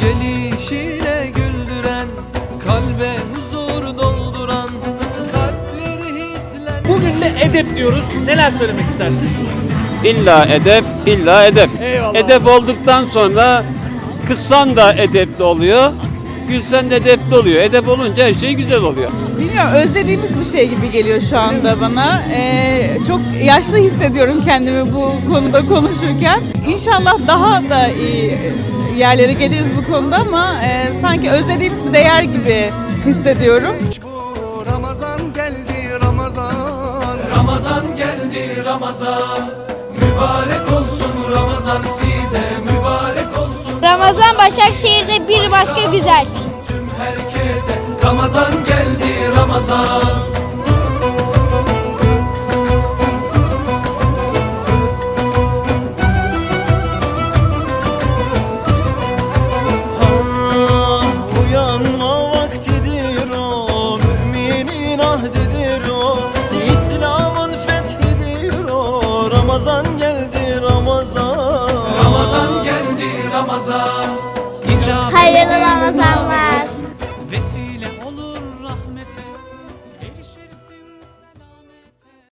Gelişiyle güldüren Kalbe huzur dolduran Kalpleri hislen Bugün de edep diyoruz. Neler söylemek istersin? İlla edep, illa edep. Eyvallah. Edep olduktan sonra kıssan da edepli oluyor. Gülsen de edepli oluyor. Edep olunca her şey güzel oluyor. Bilmiyorum özlediğimiz bir şey gibi geliyor şu anda bana. Ee, çok yaşlı hissediyorum kendimi bu konuda konuşurken. İnşallah daha da iyi yerlere geliriz bu konuda ama e, sanki özlediğimiz bir değer gibi hissediyorum. Ramazan geldi Ramazan Ramazan geldi Ramazan Mübarek olsun Ramazan size Mübarek olsun Ramazan Başakşehir'de bir başka güzel. O Ramazan geldi Ramazan. Ramazan geldi Ramazan. Hayırlı Ramazanlar.